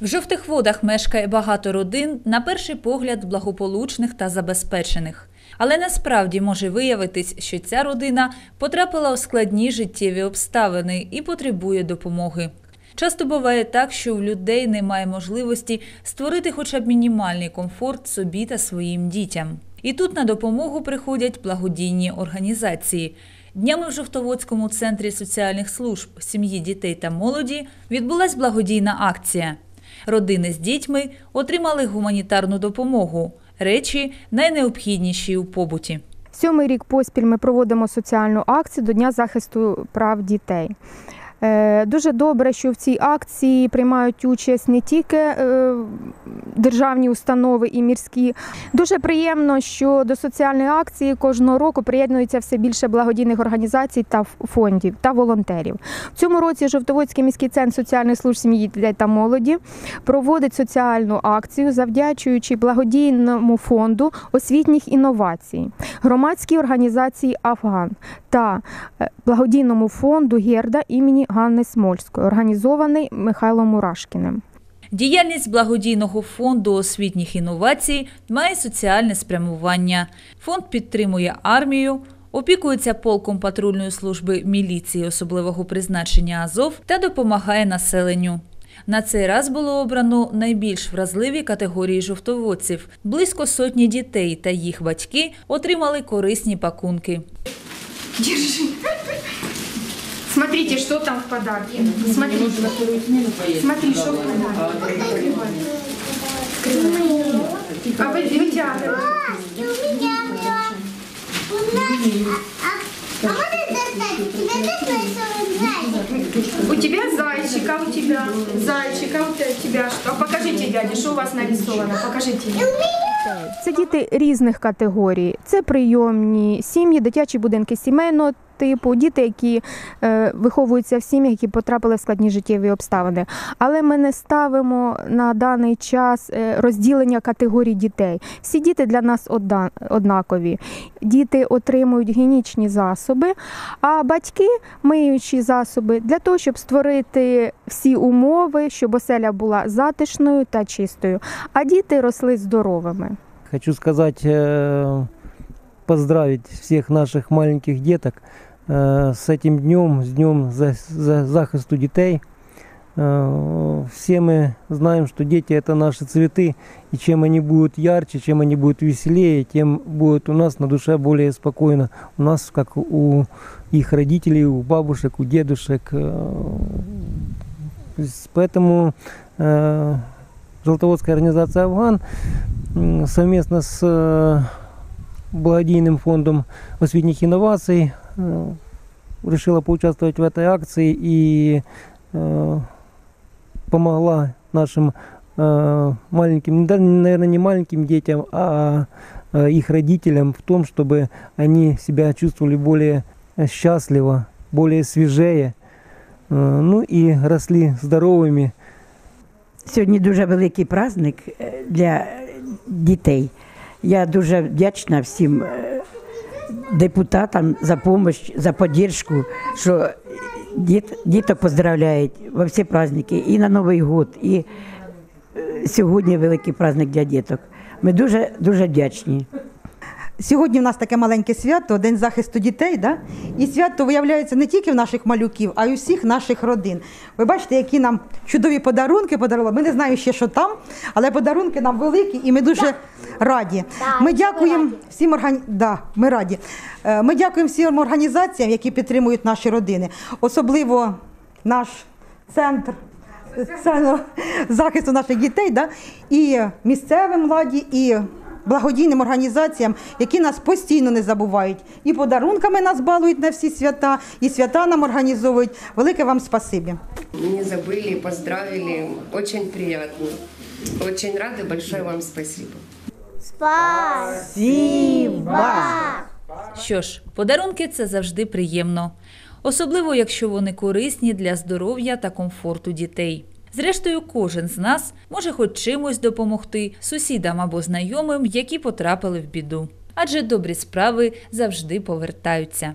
В жовтих водах мешкає багато родин, на перший погляд, благополучних та забезпечених. Але насправді може виявитись, що ця родина потрапила у складні життєві обставини і потребує допомоги. Часто буває так, що в людей немає можливості створити хоча б мінімальний комфорт собі та своїм дітям. І тут на допомогу приходять благодійні організації. Днями в Жовтоводському центрі соціальних служб сім'ї дітей та молоді відбулась благодійна акція. Родини з дітьми отримали гуманітарну допомогу, речі найнеобхідніші у побуті. Сьомий рік поспіль ми проводимо соціальну акцію до Дня захисту прав дітей. Е, Дуже добре, що в цій акції приймають участь не тільки е, державні установи і мірські. Дуже приємно, що до соціальної акції кожного року приєднується все більше благодійних організацій та фондів та волонтерів. В цьому році Жовтоводський міський центр соціальних служб сім'ї дітей та молоді проводить соціальну акцію, завдячуючи благодійному фонду освітніх інновацій, громадській організації Афган та е, благодійному фонду Герда імені Ганни Смольської, організований Михайлом Мурашкіним. Діяльність благодійного фонду освітніх інновацій має соціальне спрямування. Фонд підтримує армію, опікується полком патрульної служби міліції особливого призначення Азов та допомагає населенню. На цей раз було обрано найбільш вразливі категорії жовтоводців. Близько сотні дітей та їх батьки отримали корисні пакунки. Держи. Смотрите, что там в подарке. Смотрите. Смотри, что в подарке. Открывай. Открывай. А вы вытягивай. у меня была. У нас... А, а вот это, кстати, у тебя тоже нарисован зайчик? У тебя зайчик, а у тебя зайчик, а у тебя что? А покажите, дядя, что у вас нарисовано. Покажите. Це діти різних категорій. Це прийомні сім'ї, дитячі будинки сімейного типу, діти, які е, виховуються в сім'ях, які потрапили в складні життєві обставини. Але ми не ставимо на даний час е, розділення категорій дітей. Всі діти для нас одна- однакові. Діти отримують гігієнічні засоби, а батьки миючі засоби для того, щоб створити всі умови, щоб оселя була затишною та чистою, а діти росли здоровими. Хочу сказать, э, поздравить всех наших маленьких деток с этим днем, с днем за, за захисту детей. Э, Все мы знаем, что дети это наши цветы, и чем они будут ярче, чем они будут веселее, тем будет у нас на душе более спокойно. У нас, как у их родителей, у бабушек, у дедушек. Э, то есть Поэтому э, Желтоводская организация «Афган» м, совместно с э, благодійным фондом освітніх инноваций э, решила поучаствовать в этой акции и э, помогла нашим э, маленьким, да, наверное, не маленьким детям, а э, их родителям в том, чтобы они себя чувствовали более э, счастливо, более свежее, э, ну и росли здоровыми, Сьогодні дуже великий праздник е, для дітей. Я дуже вдячна всім е, депутатам за допомогу, за підтримку, що діт, діток поздравляють во всі праздники, і на Новий год, і е, сьогодні великий праздник для діток. Ми дуже дуже вдячні. Сьогодні в нас таке маленьке свято, День захисту дітей. Да? І свято виявляється не тільки в наших малюків, а й у всіх наших родин. Ви бачите, які нам чудові подарунки подарували. Ми не знаємо ще, що там, але подарунки нам великі і ми дуже раді. Ми дякуємо всім органі... да, ми раді. Е, Ми дякуємо всім організаціям, які підтримують наші родини, особливо наш центр. захисту наших дітей, да? і місцевим владі, і благодійним організаціям, які нас постійно не забувають. І подарунками нас балують на всі свята, і свята нам організовують. Велике вам спасибі. Не забыли, поздравили. Очень приятно. Очень рада. Большое вам спасибо. Що ж, подарунки це завжди приємно, особливо якщо вони корисні для здоров'я та комфорту дітей. Зрештою, кожен з нас може хоч чимось допомогти сусідам або знайомим, які потрапили в біду. Адже добрі справи завжди повертаються.